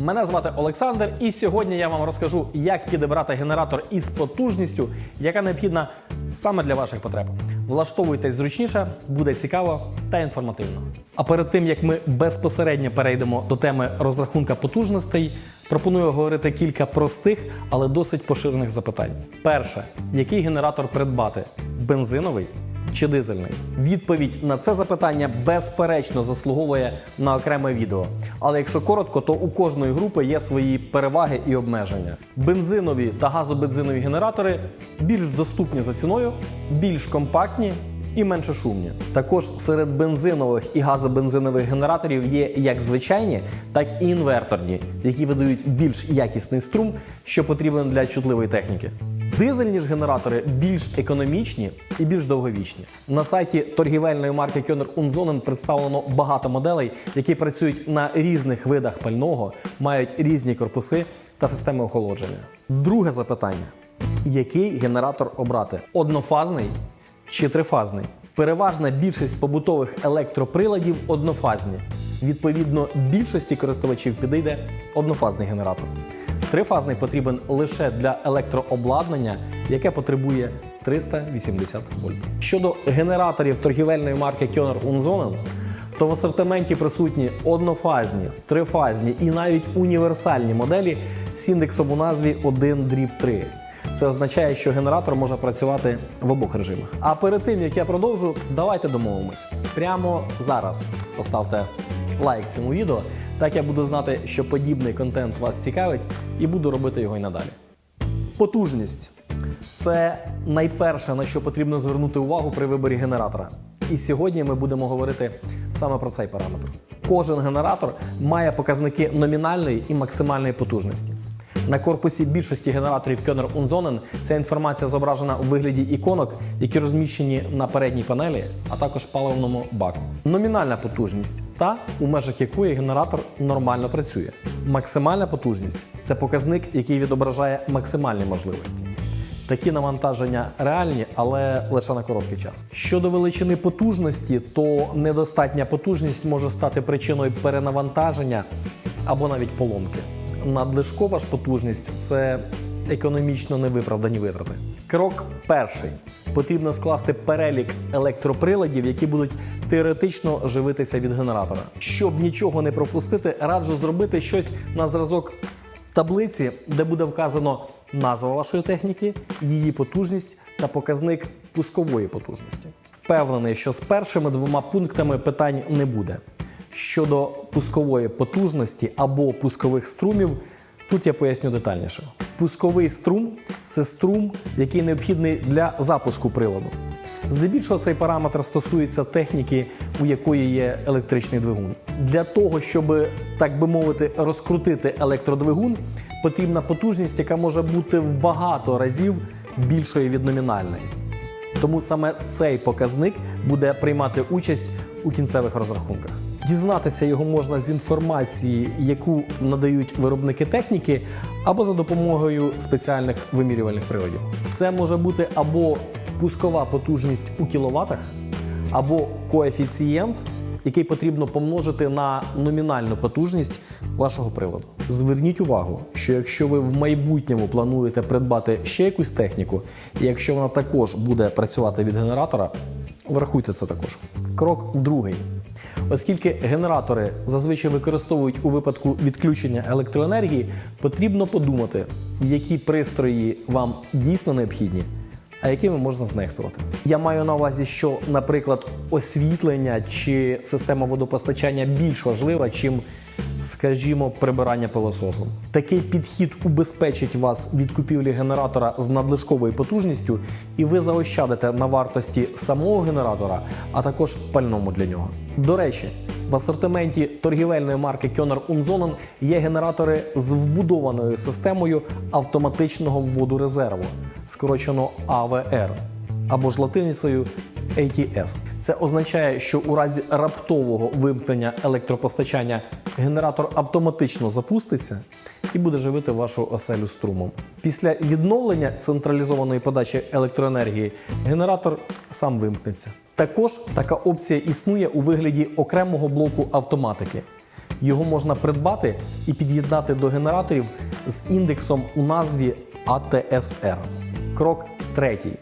Мене звати Олександр, і сьогодні я вам розкажу, як підібрати генератор із потужністю, яка необхідна саме для ваших потреб. Влаштовуйтесь зручніше, буде цікаво та інформативно. А перед тим як ми безпосередньо перейдемо до теми розрахунка потужностей, пропоную говорити кілька простих, але досить поширених запитань. Перше, який генератор придбати? Бензиновий чи дизельний? Відповідь на це запитання безперечно заслуговує на окреме відео. Але якщо коротко, то у кожної групи є свої переваги і обмеження. Бензинові та газобензинові генератори більш доступні за ціною, більш компактні. І менше шумні. Також серед бензинових і газобензинових генераторів є як звичайні, так і інверторні, які видають більш якісний струм, що потрібен для чутливої техніки. Дизельні ж генератори більш економічні і більш довговічні. На сайті торгівельної марки Кьонер Унзонен представлено багато моделей, які працюють на різних видах пального, мають різні корпуси та системи охолодження. Друге запитання: який генератор обрати? Однофазний чи трифазний? Переважна більшість побутових електроприладів однофазні. Відповідно, більшості користувачів підійде однофазний генератор. Трифазний потрібен лише для електрообладнання, яке потребує 380 вольт. Щодо генераторів торгівельної марки Kioner Unzonen, то в асортименті присутні однофазні, трифазні і навіть універсальні моделі з індексом у назві 1 дріб 3. Це означає, що генератор може працювати в обох режимах. А перед тим як я продовжу, давайте домовимось. Прямо зараз поставте лайк цьому відео, так я буду знати, що подібний контент вас цікавить, і буду робити його й надалі. Потужність це найперше, на що потрібно звернути увагу при виборі генератора. І сьогодні ми будемо говорити саме про цей параметр. Кожен генератор має показники номінальної і максимальної потужності. На корпусі більшості генераторів Könner Unzonen ця інформація зображена у вигляді іконок, які розміщені на передній панелі, а також паливному баку. Номінальна потужність та у межах якої генератор нормально працює. Максимальна потужність це показник, який відображає максимальні можливості. Такі навантаження реальні, але лише на короткий час. Щодо величини потужності, то недостатня потужність може стати причиною перенавантаження або навіть поломки. Надлишкова ж потужність це економічно невиправдані витрати. Крок перший: потрібно скласти перелік електроприладів, які будуть теоретично живитися від генератора. Щоб нічого не пропустити, раджу зробити щось на зразок таблиці, де буде вказано назва вашої техніки, її потужність та показник пускової потужності. Впевнений, що з першими двома пунктами питань не буде. Щодо пускової потужності або пускових струмів, тут я поясню детальніше. Пусковий струм це струм, який необхідний для запуску приладу. Здебільшого цей параметр стосується техніки, у якої є електричний двигун. Для того, щоб, так би мовити, розкрутити електродвигун, потрібна потужність, яка може бути в багато разів більшою від номінальної. Тому саме цей показник буде приймати участь у кінцевих розрахунках. Дізнатися його можна з інформації, яку надають виробники техніки, або за допомогою спеціальних вимірювальних приладів. Це може бути або пускова потужність у кіловатах, або коефіцієнт, який потрібно помножити на номінальну потужність вашого приладу. Зверніть увагу, що якщо ви в майбутньому плануєте придбати ще якусь техніку, і якщо вона також буде працювати від генератора, врахуйте це також. Крок другий. Оскільки генератори зазвичай використовують у випадку відключення електроенергії, потрібно подумати, які пристрої вам дійсно необхідні, а якими можна знехтувати. Я маю на увазі, що, наприклад, освітлення чи система водопостачання більш важлива, чим, скажімо, прибирання пилососом. Такий підхід убезпечить вас від купівлі генератора з надлишковою потужністю, і ви заощадите на вартості самого генератора, а також пальному для нього. До речі, в асортименті торгівельної марки Kioner Unzonen є генератори з вбудованою системою автоматичного вводу резерву, скорочено АВР, або ж латиницею ATS. Це означає, що у разі раптового вимкнення електропостачання генератор автоматично запуститься і буде живити вашу оселю струмом. Після відновлення централізованої подачі електроенергії генератор сам вимкнеться. Також така опція існує у вигляді окремого блоку автоматики. Його можна придбати і під'єднати до генераторів з індексом у назві ATSR. Крок третій.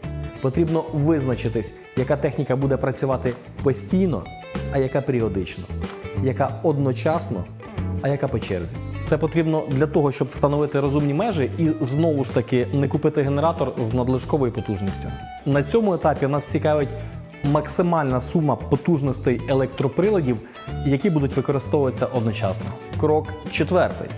Потрібно визначитись, яка техніка буде працювати постійно, а яка періодично, яка одночасно, а яка по черзі. Це потрібно для того, щоб встановити розумні межі і знову ж таки не купити генератор з надлишковою потужністю. На цьому етапі нас цікавить максимальна сума потужностей електроприладів, які будуть використовуватися одночасно. Крок четвертий.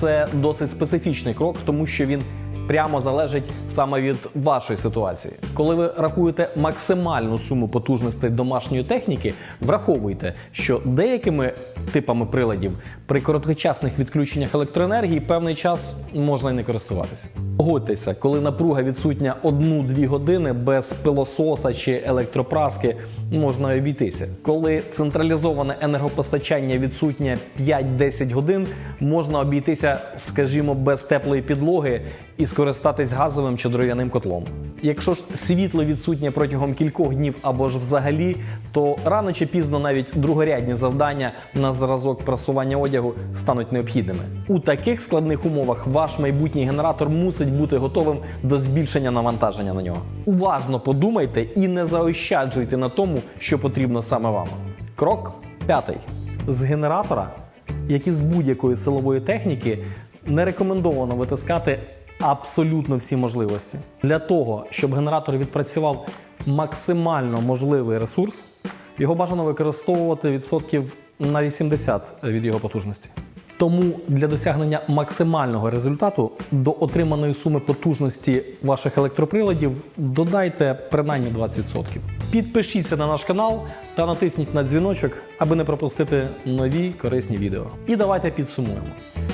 Це досить специфічний крок, тому що він прямо залежить саме від вашої ситуації. Коли ви рахуєте максимальну суму потужностей домашньої техніки, враховуйте, що деякими типами приладів при короткочасних відключеннях електроенергії певний час можна і не користуватися. Погодьтеся, коли напруга відсутня 1-2 години без пилососа чи електропраски можна обійтися. Коли централізоване енергопостачання відсутнє 5-10 годин, можна обійтися, скажімо, без теплої підлоги і скористатись газовим чи дров'яним котлом. Якщо ж світло відсутнє протягом кількох днів або ж взагалі, то рано чи пізно навіть другорядні завдання на зразок прасування одягу стануть необхідними. У таких складних умовах ваш майбутній генератор мусить бути готовим до збільшення навантаження на нього. Уважно подумайте і не заощаджуйте на тому, що потрібно саме вам. Крок п'ятий. З генератора, як і з будь-якої силової техніки, не рекомендовано витискати абсолютно всі можливості. Для того, щоб генератор відпрацював максимально можливий ресурс, його бажано використовувати відсотків на 80 від його потужності. Тому для досягнення максимального результату до отриманої суми потужності ваших електроприладів додайте принаймні 20%. Підпишіться на наш канал та натисніть на дзвіночок, аби не пропустити нові корисні відео. І давайте підсумуємо.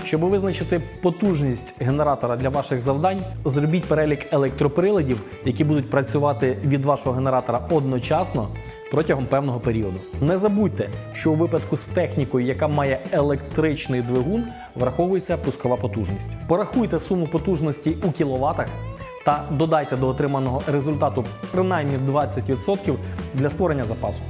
Щоб визначити потужність генератора для ваших завдань, зробіть перелік електроприладів, які будуть працювати від вашого генератора одночасно протягом певного періоду. Не забудьте, що у випадку з технікою, яка має електричний двигун, враховується пускова потужність. Порахуйте суму потужності у кіловатах та додайте до отриманого результату принаймні 20% для створення запасу.